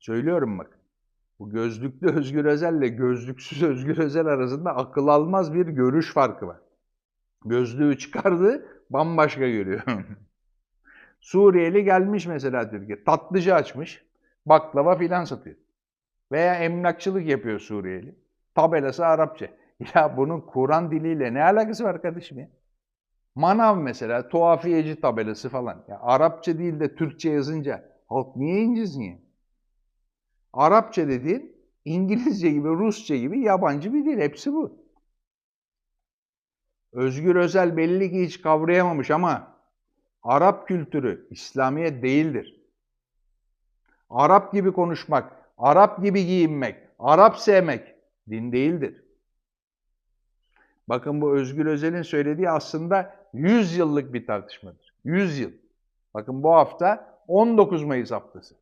Söylüyorum bak. Bu gözlüklü Özgür Özel ile gözlüksüz Özgür Özel arasında akıl almaz bir görüş farkı var. Gözlüğü çıkardı, bambaşka görüyor. Suriyeli gelmiş mesela Türkiye. Tatlıcı açmış. Baklava filan satıyor. Veya emlakçılık yapıyor Suriyeli. Tabelası Arapça. Ya bunun Kur'an diliyle ne alakası var kardeşim ya? Manav mesela tuhafiyeci tabelası falan. Ya Arapça değil de Türkçe yazınca halk niye incinsin? Arapça dediğin İngilizce gibi, Rusça gibi yabancı bir dil. Hepsi bu. Özgür Özel belli ki hiç kavrayamamış ama Arap kültürü İslamiyet değildir. Arap gibi konuşmak, Arap gibi giyinmek, Arap sevmek din değildir. Bakın bu Özgür Özel'in söylediği aslında 100 yıllık bir tartışmadır. 100 yıl. Bakın bu hafta 19 Mayıs haftası.